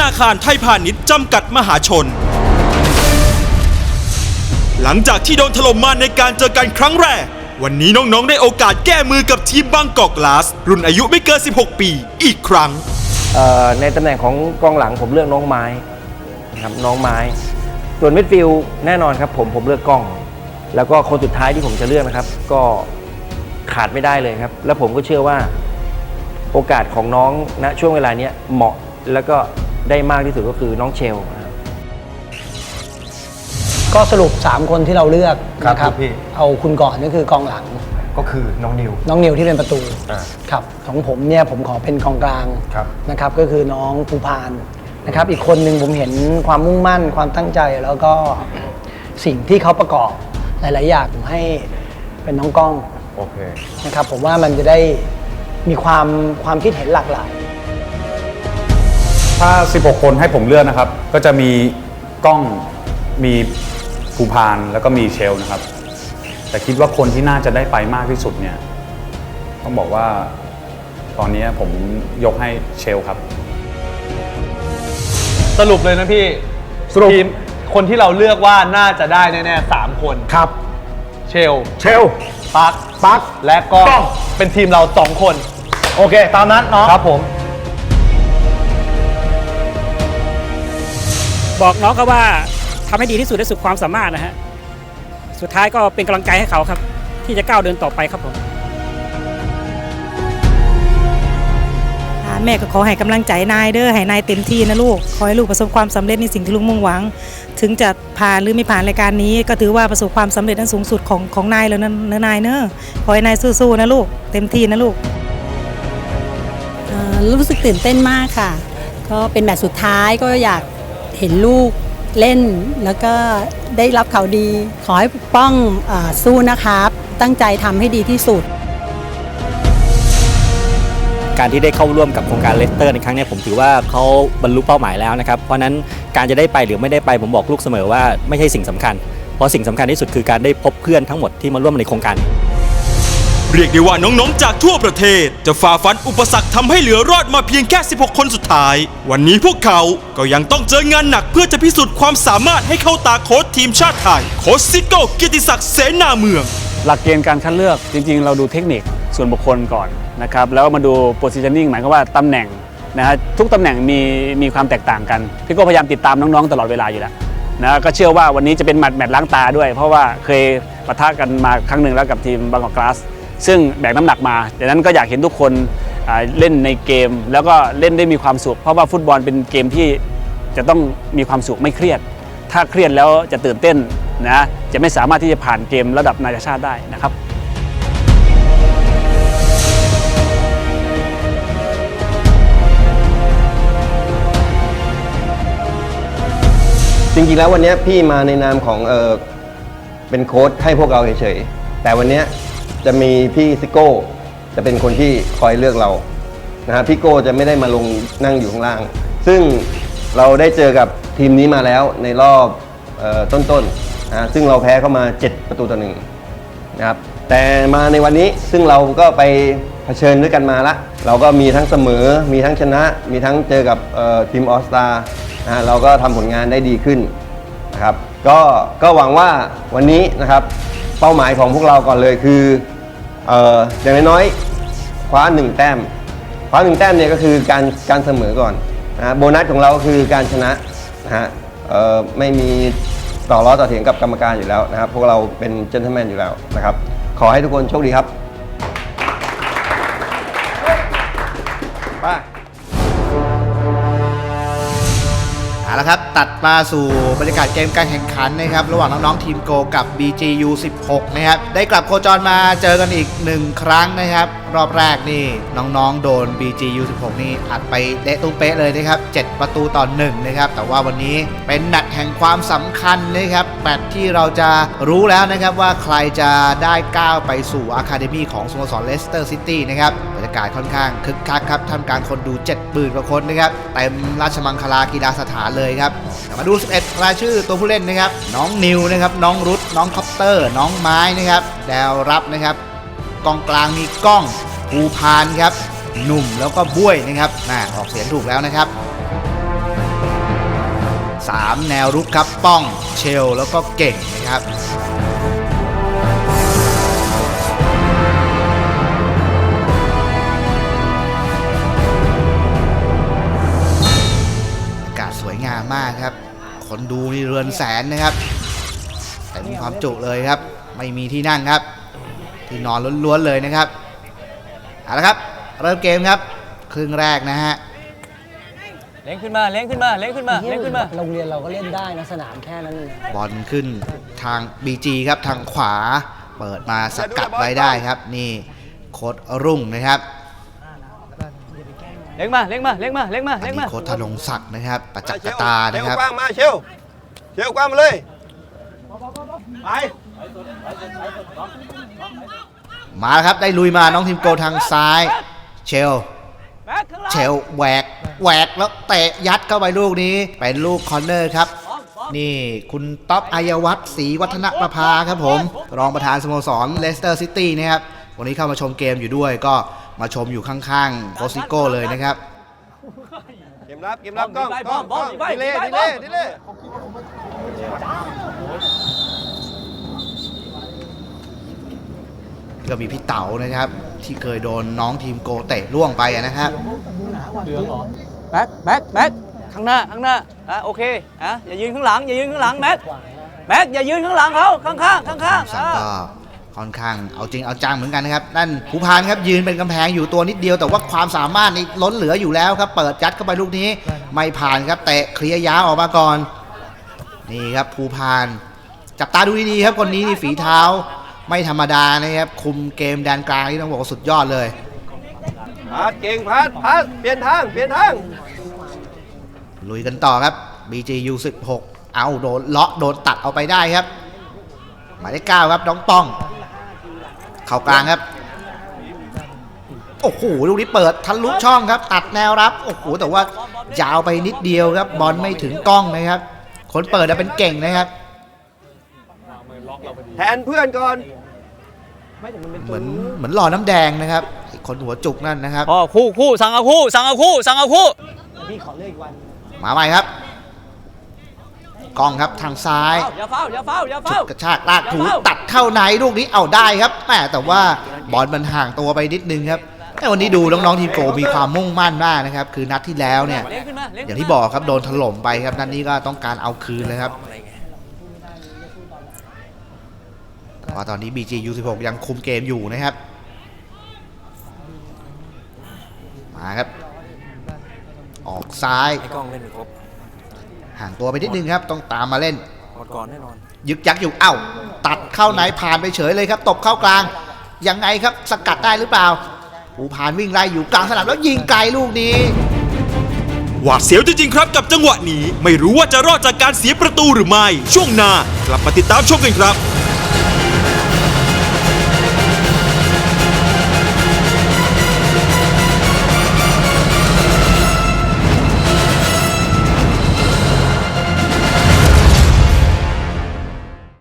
นาคารไทยพาณิชย์จำกัดมหาชน หลังจากที่โดนถล่มมาในการเจอกันครั้งแรก วันนี้น้องๆได้โอกาสแก้มือกับทีมบางกอกกลาส รุ่นอายุไม่เกิน 16 ปีอีกครั้ง เอ่อในตำแหน่งของกองหลังผมเลือกน้องไม้นะครับน้องไม้ ส่วนมิดฟิลด์แน่นอนครับผมผมเลือกกล้อง แล้วก็คนสุดท้ายที่ผมจะเลือกนะครับ ก็ขาดไม่ได้เลยครับ แล้วผมก็เชื่อว่า โอกาสของน้องณช่วงเวลาเนี้ยเหมาะแล้วก็ ได้มากที่สุดก็คือน้องเชลนะครับ ก็สรุป 3 คนที่เราเลือกครับนะครับ พี่ เอาคุณก่อนก็คือกองหลัง ก็คือน้องนิว น้องนิวที่เป็นประตูอ่าครับของผมเนี่ยผมขอเป็นกองกลางครับ นะครับก็คือน้องภูพานนะครับอีกคนหนึ่งผมเห็นความมุ่งมั่นความตั้งใจแล้วก็สิ่งที่เขาประกอบหลาย ๆ อย่างผมให้เป็นน้องกล้องโอเค นะครับผมว่ามันจะได้มีความความคิดเห็นหลากหลาย ถ้า 16 คนให้ผมเลือกนะครับ ก็จะมีกล้องมีภูพานแล้วก็มีเชลนะครับ แต่คิดว่าคนที่น่าจะได้ไปมากที่สุดเนี่ย ต้องบอกว่าตอนนี้ผมยกให้เชลครับ สรุปเลยนะพี่สรุป ทีมคนที่เราเลือกว่าน่าจะได้แน่ๆสามคนครับ เชลเชล ปักปักและกล้องกล้อง เป็นทีมเราสองคน โอเค ตามนั้นเนาะครับผม บอกน้องเขาว่าทำให้ดีที่สุดในสุดความสามารถนะฮะสุดท้ายก็เป็นกำลังใจให้เขาครับ ที่จะก้าวเดินต่อไปครับผมอ่าแม่ก็ขอให้กำลังใจนายเด้อให้นายเต็มที่นะลูก ขอให้ลูกประสบความสำเร็จในสิ่งที่ลูกมุ่งหวัง ถึงจะผ่านหรือไม่ผ่านรายการนี้ ก็ถือว่าประสบความสำเร็จอันสูงสุดของของนายแล้วนะเนอะนายเนอะขอให้นายสู้ๆนะลูก เต็มที่นะลูกเอ่อรู้สึกตื่นเต้นมากค่ะ ก็เป็นแมตช์สุดท้ายก็อยาก เห็นลูกเล่นแล้วก็ได้รับข่าวดี ขอให้ปกป้องอสู้นะครับ ตั้งใจทำให้ดีที่สุด การที่ได้เข้าร่วมกับโครงการเลสเตอร์ในครั้งนี้ผมถือว่าเขาบรรลุเป้าหมายแล้วนะครับ เพราะนั้นการจะได้ไปหรือไม่ได้ไปผมบอกลูกเสมอว่าไม่ใช่สิ่งสำคัญ เพราะสิ่งสำคัญที่สุดคือการได้พบเพื่อนทั้งหมดที่มาร่วมในโครงการ เรียกได้ว่าน้องๆ จากทั่วประเทศ จะฝ่าฟันอุปสรรคทำให้เหลือรอดมาเพียงแค่ 16 คนสุดท้าย วันนี้พวกเขาก็ยังต้องเจองานหนักเพื่อจะพิสูจน์ความสามารถให้เข้าตาโค้ชทีมชาติไทย โค้ชซิโก้กียรติศักดิ์เสนาเมือง หลักเกณฑ์การคัดเลือกจริง ๆ เราดูเทคนิคส่วนบุคคลก่อนนะครับแล้วมาดู positioning หมายความว่าตำแหน่งนะฮะทุกตำแหน่งมีมีความแตกต่างกันพี่ก็พยายามติดตามน้องๆ ตลอดเวลาอยู่แล้วนะก็เชื่อว่าวันนี้จะเป็นแมตช์แมตช์ล้างตาด้วย เพราะว่าเคยปะทะกันมาครั้งหนึ่งแล้วกับทีมบางกอกกลาส ซึ่งแบกน้ำหนักมาดังนั้นก็อยากเห็นทุกคนเล่นในเกม แล้วก็เล่นได้มีความสุข เพราะว่าฟุตบอลเป็นเกมที่จะต้องมีความสุขไม่เครียด ถ้าเครียดแล้วจะตื่นเต้นนะจะไม่สามารถที่จะผ่านเกมระดับนานาชาติได้นะครับจริงๆแล้ววันนี้พี่มาในนามของเออเป็นโค้ชให้พวกเราเฉยๆแต่วันนี้ จะมีพี่ซิโก้ จะเป็นคนที่คอยเลือกเรานะฮะพี่โก้จะไม่ได้มาลงนั่งอยู่ข้างล่าง ซึ่งเราได้เจอกับทีมนี้มาแล้วในรอบออต้นๆนะซึ่งเราแพ้เข้ามา 7 ประตูต่อหนึ่งนะครับแต่มาในวันนี้ซึ่งเราก็ไปเผชิญด้วยกันมาละเราก็มีทั้งเสมอ มีทั้งชนะ มีทั้งเจอกับทีมออสตานะเราก็ทำผลงานได้ดีขึ้นนะครับก็ก็หวังว่าวันนี้นะครับ เป้าหมายของพวกเราก่อนเลยคือเอ่ออย่างน้อยๆคว้าหนึ่งแต้มคว้าหนึ่งแต้มเนี่ยก็คือการการเสมอก่อนนะฮะโบนัสของเราก็คือการชนะนะฮะเอ่อไม่มีต่อล้อต่อเถียงกับกรรมการอยู่แล้วนะครับ พวกเราเป็นเจน t l e แมนอยู่แล้วนะครับ ขอให้ทุกคนโชคดีครับ เอาละครับ ตัดมาสู่บรรยากาศเกมการแข่งขันนะครับ ระหว่างน้องๆทีมโกกับ BGU 16 นะครับ ได้กลับโคจรมาเจอกันอีกหนึ่งครั้งนะครับ รอบแรกนี่น้องๆ โดน BGU 16 นี่อัดไปเละตุ้มเป๊ะเลยนะครับ 7 ประตูต่อ1นะครับ แต่ว่าวันนี้เป็นแมตช์แห่งความสำคัญนะครับ แมตช์ที่เราจะรู้แล้วนะครับว่าใครจะได้ก้าวไปสู่อะคาเดมีของสโมสรเลสเตอร์ซิตี้นะครับ รรยากาศค่อนข้างคึกคักครับท่ามกางคนดู 70,000กว่าคนนะครับเต็มราชมังคลากีฬาสถานเลยครับมาดู 11 รายชื่อตัวผู้เล่นนะครับ น้องนิวนะครับน้องรุดน้องคอปเตอร์ น้องไม้นะครับแดวรับนะครับกองกลางมีกล้องภูพานครับหนุ่มแล้วก็บุ้ยนะครับน่าออกเสียงถูกแล้วนะครับ 3 แนวรุกครับป้องเชลแล้วก็เก่งนะครับ ครับ คนดูนี่เรือนแสนนะครับแต่มีความจุเลยครับ ไม่มีที่นั่งครับ ที่นอนล้วนๆเลยนะครับเอาละครับ เริ่มเกมครับ ครึ่งแรกนะฮะเล้งขึ้นมาเล้งขึ้นมาเล้งขึ้นมาเล้งขึ้นมาโรงเรียนเราก็เล่นได้นะสนามแค่นั้นเองบอลขึ้นทาง BG ครับทางขวา เปิดมาสกัดไว้ได้ครับ นี่โค้ดรุ่งนะครับ เล้งมาเล้งมาเล้งมาเล้งมาอันเล้งนี้มา โค้ดธนงศักดิ์นะครับ ประจักษ์กระตานะครับกว้างมาเชลเชลกว้างมาเลย ไป มาแล้วครับได้ลุยมาน้องทีมโกทางซ้าย เชลเชลแหวกแหวกแล้วเตะยัดเข้าไปลูกนี้ เป็นลูกคอร์เนอร์ครับ นี่คุณต๊อบอายวัฒน์ศรีวัฒนประภาครับผม รองประธานสโมสรเลสเตอร์ซิตี้นะครับ วันนี้เข้ามาชมเกมอยู่ด้วยก็ มาชมอยู่ข้างๆโคซิโก้เลยนะครับ เกมรับเกมรับกล้องกล้องกล้องดีเลยดีเลยดีเลยก็มีพี่เต๋านะครับ ที่เคยโดนน้องทีมโกเตะล่วงไปอะนะครับแบ็คแบ็คแบ็คข้างหน้าข้างหน้าอะโอเคอะอย่ายืนข้างหลังอย่ายืนข้างหลังแบ็คแบ็คอย่ายืนข้างหลังเขาข้างข้างข้างข้างสันก็ ค่อนข้างเอาจริงเอาจังเหมือนกันนะครับนั่นภูพานครับยืนเป็นกำแพงอยู่ตัวนิดเดียว แต่ว่าความสามารถนี่ล้นเหลืออยู่แล้วครับ เปิดยัดเข้าไปลูกนี้ ไม่ผ่านครับ เตะเคลียร์ยาวออกมาก่อน นี่ครับภูพาน จับตาดูดีๆครับคนนี้นี่ฝีเท้า ไม่ธรรมดานะครับคุมเกมแดนกลางที่ต้องบอกว่าสุดยอดเลยพัดเก่งพัดพัดเปลี่ยนทางเปลี่ยนทางลุยกันต่อครับ BGU 16เอาโดนเลาะโดนตัดเอาไปได้ครับหมายเลขเก้าครับน้องป้อง เข้ากลางครับ โอ้โหลูกนี้เปิดทะลุช่องครับ ตัดแนวรับ โอ้โหแต่ว่ายาวไปนิดเดียวครับ บอลไม่ถึงกล้องนะครับ คนเปิดน่ะเป็นเก่งนะครับ แทนเพื่อนก่อนเหมือนเหมือนหล่อน้ำแดงนะครับไอ้คนหัวจุกนั่นนะครับอ๋อคู่คู่สั่งเอาคู่สั่งเอาคู่สั่งเอาคู่พี่ขอเลือกอีกวันมาใหม่ครับ กล้องครับทางซ้ายอย่าเฝ้าอย่าเฝ้าอย่าจุเฝ้า ดกระชากลากถูตัดเข้าในลูกนี้เอาได้ครับแหมแต่ว่าบอลมันห่างตัวไปนิดนึงครับแต่วันนี้ดูน้องๆทีมโกมีความมุ่งมั่นมากนะครับคือนัดที่แล้วเนี่ย เล้งขึ้นมาเล้งอย่างที่บอกครับโดนถล่มไปครับนัดนี้ก็ต้องการเอาคืนเลยครับเพราะตอนนี้ BG U16 ยังคุมเกมอยู่นะครับ มาครับ ออกซ้าย ไอ้กล้องเล่นครบ ห่างตัวไปนิดนึงครับ ต้องตามมาเล่น หมดก่อนแน่นอน ยึกยักอยู่เอ้า ตัดเข้าไหนผ่านไปเฉยเลยครับ ตบเข้ากลาง ยังไงครับสกัดได้หรือเปล่าผูผ่านวิ่งไล่อยู่กลางสนามแล้วยิงไกลลูกนี้หวาดเสียวจริงๆครับกับจังหวะนี้ ไม่รู้ว่าจะรอดจากการเสียประตูหรือไม่ ช่วงหน้ากลับมาติดตามชมกันครับ